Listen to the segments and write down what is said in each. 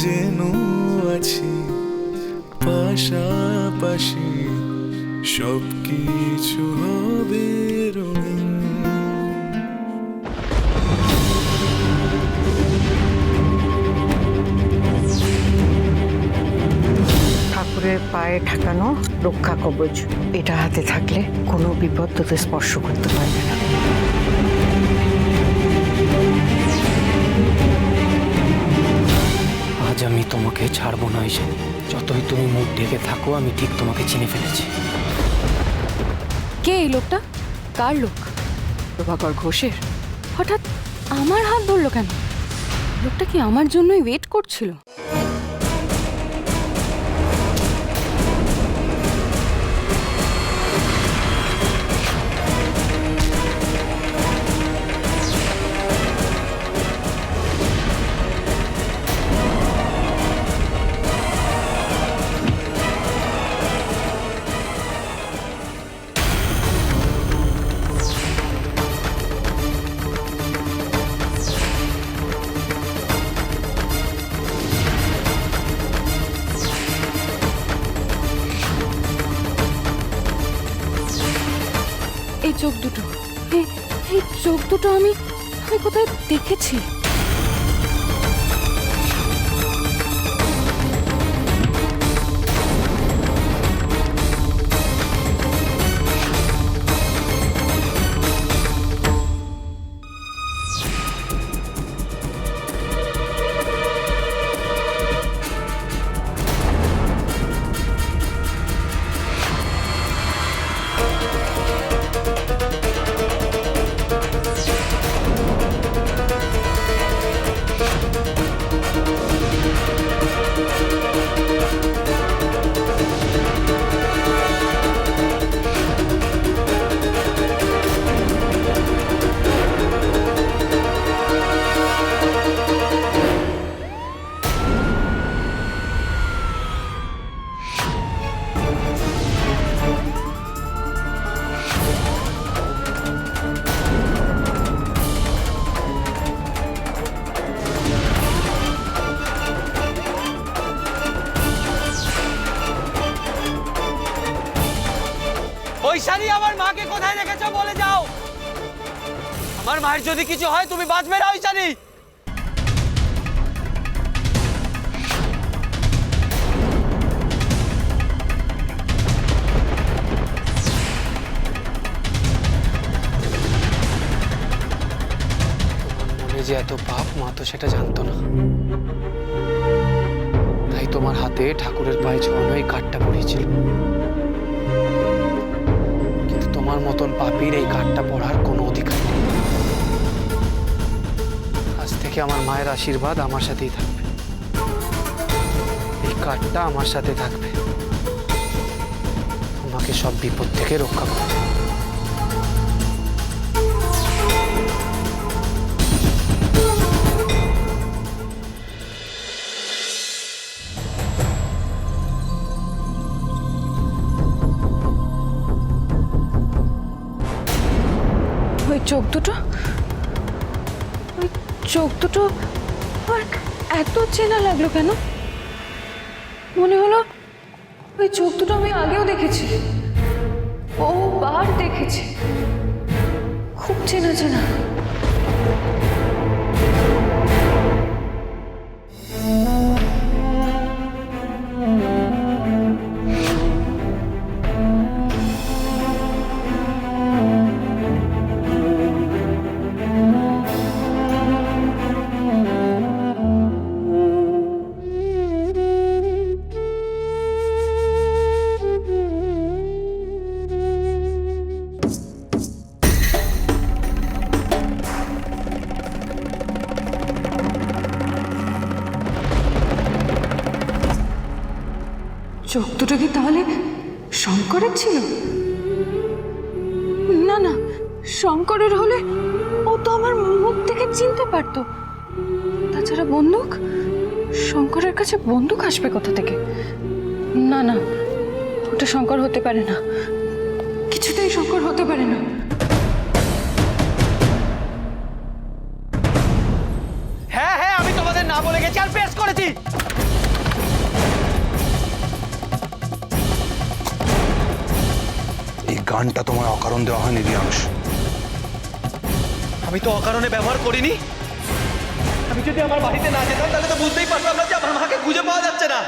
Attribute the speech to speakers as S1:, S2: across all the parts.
S1: যেন আছি পাশাপাশি সব কিছু হবে
S2: ঠাকুরের পায়ে ঠাকানো রক্ষা কবচ, এটা হাতে থাকলে কোনো বিপদ তোদের স্পর্শ করতে পারবে না।
S3: আমি তোমাকে ছাড়বো না এসে। যতই তুমি মুখ ঢেকে থাকো, আমি ঠিক তোমাকে চিনে ফেলেছি।
S4: কে এই লোকটা? কার লোক? প্রভাকর ঘোষের? হঠাৎ আমার হাত ধরলো কেন? লোকটা কি আমার জন্যই ওয়েট করছিল? চোখ দুটো। চোখ দুটো আমি আমি কোথায় দেখেছি?
S3: আমার মায়ের যদি কিছু হয়, তুমি বাঁচবে না, ওই মনে যে এত পাপ, মা তো সেটা জানতো না। তাই তোমার হাতে ঠাকুরের পায়ে ছোঁয়ানো এই কাঠটা পড়েছিল কিন্তু তোমার মতন পাপির এই কাঠটা পড়ার কোনো অধিকার থেকে আমার মায়ের আশীর্বাদ আমার সাথেই থাকবে। এই কাঠটা আমার সাথে থাকবে। আমাকে সব বিপদ থেকে রক্ষা করবে
S4: ওই চোখ দুটো? চোখ দুটো আর এত চেনা লাগল কেন? মনে হলো ওই চোখ দুটো আমি আগেও দেখেছি। ও বার দেখেছি। খুব চেনা চেনা। শঙ্করের ছিল? না না, শঙ্করের হলে ও তো আমার মুখ থেকে চিনতে পারতো। তাছাড়া বন্দুক? শঙ্করের কাছে বন্দুক আসবে কোথা থেকে? না না, ওটা শঙ্কর হতে পারে না। কিছুতেই শঙ্কর হতে পারে না।
S3: হ্যাঁ হ্যাঁ আমি তোমাদের না বলে গেছি আর পেশ করেছি।
S5: বানটা তোমার অকারণ দেওয়া হয়নি রিয়াংশ
S3: আমি তো অকারণে ব্যবহার করিনি। আমি যদি আমার বাড়িতে না যেতাম তাহলে তো বুঝতেই পারতাম না যে আমার মাকে খুঁজে পাওয়া যাচ্ছে না।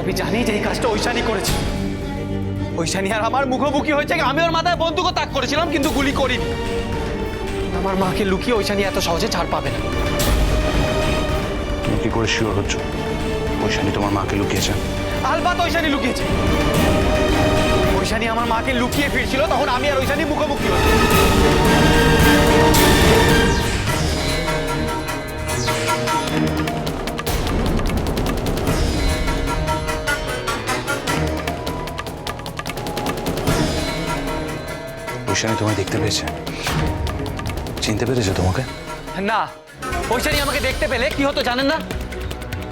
S3: আমি জানি যে এই কাজটা ঐশানি করেছে। ঐশানি আর আমার মুখোমুখি হয়েছে আমি ওর মাথায় বন্দুকও তাক করেছিলাম কিন্তু গুলি করিনি। আমার মাকে লুকিয়ে ঐশানি এত সহজে ছাড় পাবে না।
S5: তুমি কি করে শিওর হচ্ছ? ঐশানি তোমার মাকে লুকিয়েছে?
S3: আলবাত ঐশানি লুকিয়েছে। ঐশানি আমার মাকে লুকিয়ে ফিরছিল তখন আমি আর ঐশানি মুখোমুখি হই
S5: ঐশানি তোমায় দেখতে পেয়েছে। চিনতে পেরেছে তোমাকে?
S3: না ঐশানি আমাকে দেখতে পেলে কি হতো জানেন না?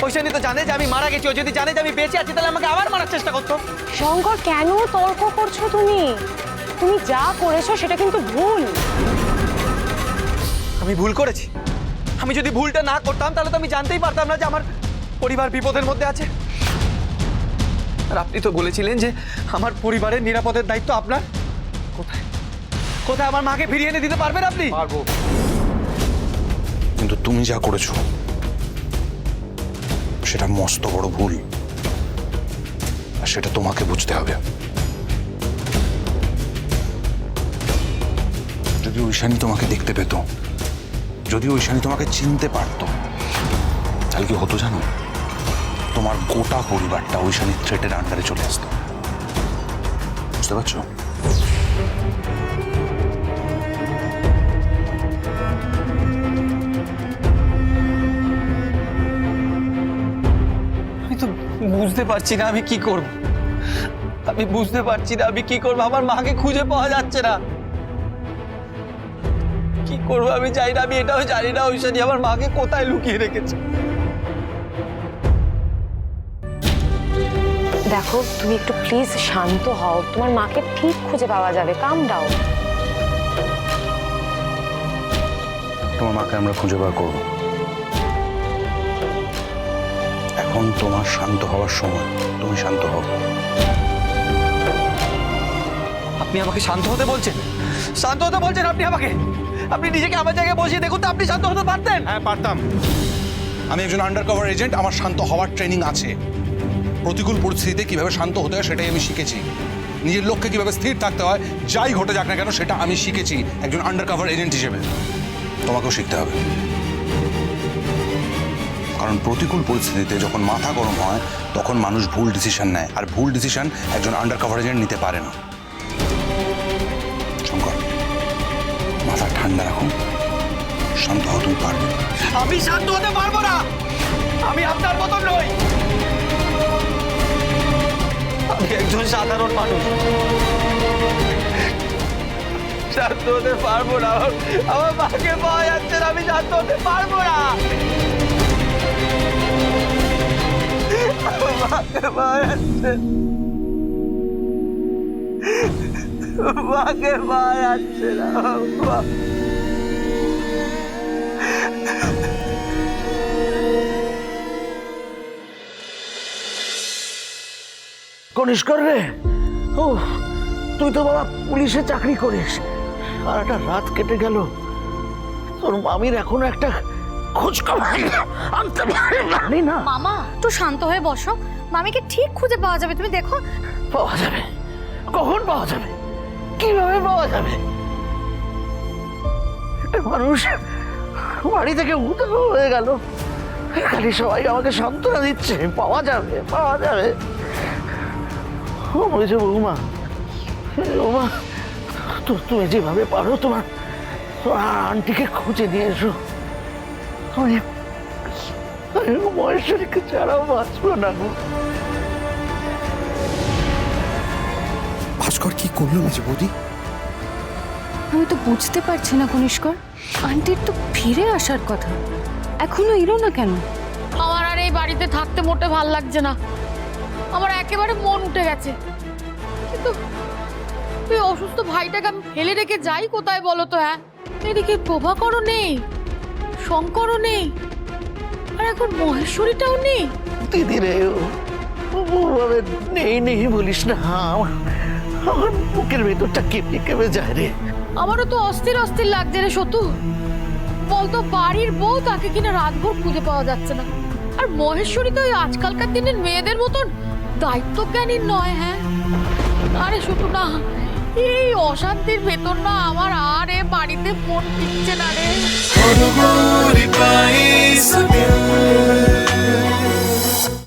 S3: ঐশানি তো জানে যে আমি মারা গেছি ও যদি জানে যে আমি বেঁচে আছি তাহলে আমাকে আবার মারার চেষ্টা করতো।
S6: শঙ্কর কেন তর্ক করছ তুমি? তুমি যা করেছ সেটা কিন্তু ভুল।
S3: আমি ভুল করেছি। আমি যদি ভুলটা না করতাম তাহলে তো আমি জানতেই পারতাম না যে আমার পরিবার বিপদের মধ্যে আছে। আর আপনি তো বলেছিলেন যে আমার পরিবারের নিরাপদের দায়িত্ব আপনার। কোথায়? কোথায় আমার মাকে ফিরিয়ে এনে দিতে পারবেন আপনি? পারব।
S5: কিন্তু তুমি যা করেছ সেটা মস্ত বড় ভুল। আর সেটা তোমাকে বুঝতে হবে। যদি ঐশানি তোমাকে দেখতে পেত, যদি ঐশানি তোমাকে চিনতে পারত, তাহলে কি হতো জানো? তোমার গোটা পরিবারটা ঐশানির থ্রেটের আন্ডারে চলে আসতো। বুঝতে পারছ?
S3: বুঝতে পারছি না আমি কি করব। আমি বুঝতে পারছি না আমি কি করব। আমার মাকে খুঁজে পাওয়া যাচ্ছে না। কি করব আমি জানি না আমি এটাও জানি না ঐশানি আমার মাকে কোথায় লুকিয়ে রেখেছে?
S6: দেখো তুমি একটু প্লিজ শান্ত হও। তোমার মাকে ঠিক খুঁজে পাওয়া যাবে। কাম ডাউন
S5: তোমার মাকে আমরা খুঁজে বার করব। এখন তোমার শান্ত হওয়ার সময়। তুমি শান্ত হও।
S3: আপনি আমাকে শান্ত হতে বলছেন? শান্ত হতে বলছেন আপনি আমাকে? আপনি নিজেকে আমার জায়গায় বসিয়ে দেখুন তো আপনি শান্ত হতে পারতেন।
S5: হ্যাঁ পারতাম। আমি একজন আন্ডার কভার এজেন্ট আমার শান্ত হওয়ার ট্রেনিং আছে। প্রতিকূল পরিস্থিতিতে কীভাবে শান্ত হতে হয় সেটাই আমি শিখেছি। নিজের লক্ষ্যে কীভাবে স্থির থাকতে হয় যাই ঘটে যাক না কেন সেটা আমি শিখেছি একজন আন্ডার কভার এজেন্ট হিসেবে। তোমাকেও শিখতে হবে। কারণ প্রতিকূল পরিস্থিতিতে যখন মাথা গরম হয়, তখন মানুষ ভুল ডিসিশন নেয়। আর ভুল ডিসিশন একজন আন্ডার কভার এজেন্ট নিতে পারে না। শঙ্কর, মাথা ঠান্ডা রাখুন। শান্ত হও, তুমি পারবে।
S3: আমি শান্ত হতে পারব না। আমি আপনার মতন নই। আমি একজন সাধারণ মানুষ। শান্ত হতে পারব না। আমার- মাকে পাওয়া যাচ্ছে আমি শান্ত হতে পারব না। মাকে পাওয়া যাচ্ছে না। মাকে যাচ্ছে না
S7: কনিষ্কর রে, ও, তুই তো বাবা পুলিশে চাকরি করিস আর একটা রাত কেটে গেল তোর মামির এখনও একটা খোঁজ খবর আনতে পারি না।
S8: মামা একটু শান্ত হয়ে বসো। মামিকে ঠিক খুঁজে পাওয়া যাবে তুমি দেখো।
S7: পাওয়া যাবে। কখন পাওয়া যাবে? কীভাবে পাওয়া যাবে? মানুষ বাড়ি থেকে উদয় হয়ে গেল। খালি সবাই আমাকে সান্ত্বনা দিচ্ছে। পাওয়া যাবে পাওয়া যাবে। ও বলছে বৌমা বৌমা তো তুমি যেভাবে পারো তোমার তোমার আন্টিকে খুঁজে নিয়ে এসো। আমি আমি মহেশ্বরীকে ছাড়াও বাঁচবো না
S1: ভাস্কর কি করল মেজে বৌদি?
S4: আমি তো বুঝতে পারছি না কনিষ্কর। আন্টির তো ফিরে আসার কথা। এখনও এলো না কেন?
S8: আমার আর এই বাড়িতে থাকতে মোটে ভালো লাগছে না। আমার একেবারে মন উঠে গেছে। কিন্তু তুই অসুস্থ ভাইটাকে আমি ফেলে রেখে যাই কোথায় বলো তো হ্যাঁ? এদিকে প্রভাকরও নেই। শঙ্করও নেই। আর এখন মহেশ্বরীটাও নেই।
S7: দিদি রে ওভাবে নেই নেই বলিস না। আমার আমার বুকের ভেতরটা কেঁপে কেঁপে যায় রে।
S8: আমারও তো অস্থির অস্থির লাগছে রে সতু। বলতো বাড়ির বউ তাকে কিনা রাতভর খুঁজে পাওয়া যাচ্ছে না। আর মহেশ্বরী তো ওই আজকালকার দিনের মেয়েদের মতন দায়িত্ব দায়িত্বজ্ঞানী নয় হ্যাঁ? আরে শুধু না। এই অশান্তির ভেতর না আমার আর এ বাড়িতে মন টিকছে না রে।